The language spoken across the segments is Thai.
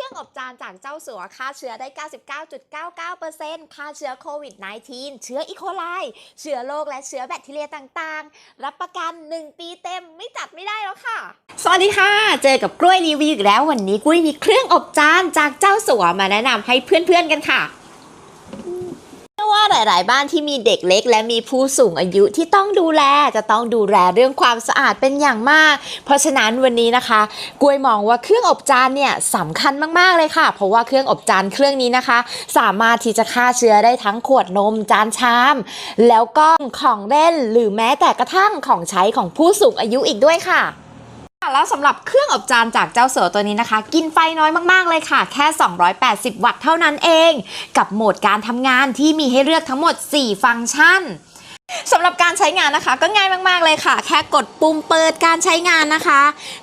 ครื่องอบจานจากเจ้าสัวฆ่าเชื้อได้ 99.99%ฆ่าเชื้อโควิด -19 เชื้ออีโคไล เชื้อโรคและเชื้อแบคทีเรียต่างๆ รับประกัน 1 ปีเต็มไม่จัดไม่ได้แล้วค่ะ สวัสดีค่ะ เจอกับกล้วยรีวิวอีกแล้ววันนี้กล้วยมีเครื่องอบจานจากเจ้าสัวมาแนะนำให้เพื่อนๆกันค่ะ ว่าหลาย ๆ บ้านที่มีเด็กเล็ก และมีผู้สูงอายุที่ต้องดูแลจะต้องดูแลเรื่องความสะอาดเป็นอย่างมาก เพราะฉะนั้นวันนี้นะคะกวยมองว่าเครื่องอบจานเนี่ยสำคัญมาก ๆ เลยค่ะ เพราะว่าเครื่องอบจานเครื่องนี้นะคะ สามารถที่จะฆ่าเชื้อได้ทั้งขวดนมจานชาม แล้วก็ของเล่นหรือแม้แต่กระทั่งของใช้ของผู้สูงอายุอีกด้วยค่ะ แล้วสำหรับเครื่องอบจานจากเจ้าเสือตัวนี้นะคะ กินไฟน้อยมาก ๆ เลยค่ะ แค่ 280 วัตต์เท่านั้นเอง กับโหมดการทำงานที่มีให้เลือกทั้งหมด 4 ฟังก์ชัน สำหรับการใช้งานนะคะ ก็ง่ายมากๆเลยค่ะ แค่กดปุ่มเปิดการใช้งานนะคะ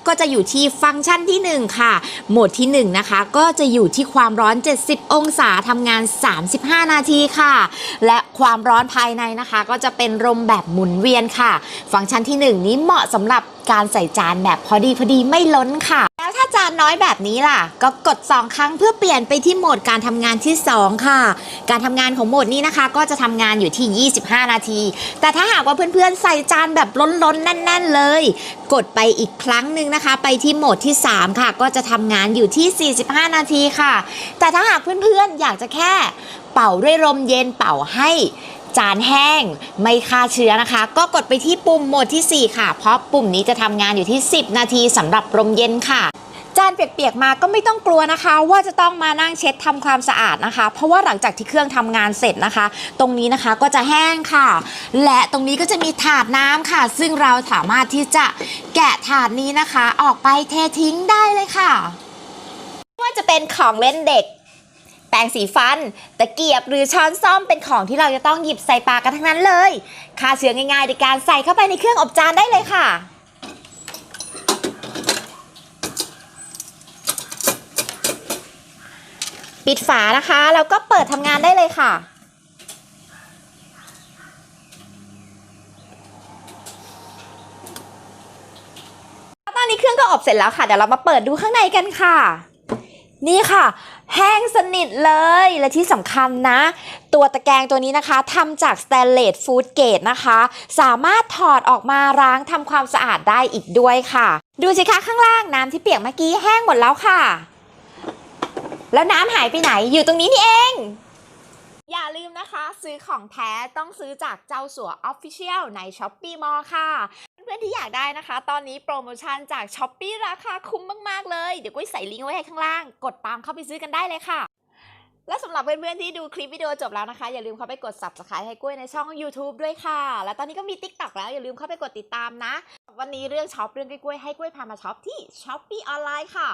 ก็จะอยู่ที่ฟังก์ชันทีหนึ่1 ค่ะ โหมดที่ 1 นะคะ ก็จะอยู่ที่ความร้อน 70 องศาทำงาน 35 นาทีค่ะ และความร้อนภายในนะคะ ก็จะเป็นลมแบบหมุนเวียนค่ะ ฟังก์ชันที่ 1 นี้เหมาะสำหรับการใส่จานแบบพอดีพอดีไม่ล้นค่ะ แล้วถ้าจานน้อยแบบนี้ล่ะ ก็กด 2 ครั้งเพื่อเปลี่ยนไปที่โหมดการทำงานที่ 2 ค่ะ การทำงานของโหมดนี้นะคะ ก็จะทำงานอยู่ที่ 25 นาที แต่ถ้าหากว่าเพื่อนๆ ใส่จานแบบล้นๆ แน่น ๆ เลย กดไปอีกครั้งหนึ่งนะคะ ไปที่โหมดที่ 3 ค่ะ ก็จะทำงานอยู่ที่ 45 นาทีค่ะ แต่ถ้าหากเพื่อนๆ อยากจะแค่เป่าด้วยลมเย็นเป่าให้ จานแห้ง ไม่ฆ่าเชื้อนะคะ ก็กดไปที่ปุ่มโหมดที่ 4 ค่ะ เพราะปุ่มนี้จะทำงานอยู่ที่ 10 นาทีสำหรับลมเย็นค่ะจานเปียกๆมาก็ไม่ต้องกลัวนะคะ ว่าจะต้องมานั่งเช็ดทำความสะอาดนะคะ เพราะว่าหลังจากที่เครื่องทำงานเสร็จนะคะ ตรงนี้นะคะก็จะแห้งค่ะ และตรงนี้ก็จะมีถาดน้ำค่ะ ซึ่งเราสามารถที่จะแกะถาดนี้นะคะ ออกไปเททิ้งได้เลยค่ะ ว่าจะเป็นของเล่นเด็ก แปรงสีฟัน ตะเกียบหรือช้อนซ่อมเป็นของที่เราจะต้องหยิบใส่ปากกันทั้งนั้นเลยฆ่าเชื้อง่ายๆ ในการใส่เข้าไปในเครื่องอบจานได้เลยค่ะ ปิดฝานะคะแล้วก็เปิดทำงานได้เลยค่ะตอนนี้เครื่องก็อบเสร็จแล้วค่ะ เดี๋ยวเรามาเปิดดูข้างในกันค่ะ นี่ค่ะ แห้งสนิทเลยและที่สำคัญนะ ตัวตะแกรงตัวนี้นะคะทำจากสแตนเลสฟู้ดเกรดนะคะ สามารถถอดออกมาล้างทำความสะอาดได้อีกด้วยค่ะ ดูสิคะข้างล่างน้ำที่เปียกเมื่อกี้แห้งหมดแล้วค่ะ แล้วน้ำหายไปไหนอยู่ตรงนี้นี่เอง อย่าลืมนะคะ ซื้อของแท้ต้องซื้อจากเจ้าสัว Official ใน s h o p e e Mall ค่ะ อนๆที่อยากได้นะคะ ตอนนี้โปรโมชั่นจาก s h o p e e ราคาคุ้มมากๆเลย เดี๋ยวกุ้ยใส่ลิงก์ไว้ให้ข้างล่าง กดตามเข้าไปซื้อกันได้เลยค่ะ และสำหรับเพื่อนๆที่ดูคลิปวิดีโอจบแล้วนะคะ อย่าลืมเข้าไปกด subscribe ให้กุ้ยในช่อง YouTube ด้วยค่ะ และตอนนี้ก็มี TikTok แล้วอย่าลืมเข้าไปกดติดตามนะ วันนี้เรื่องช็อปเรื่องกล้วยๆให้กุ้ยพามาช็อปที่ช้อปปี้ออนไลน์ค่ะ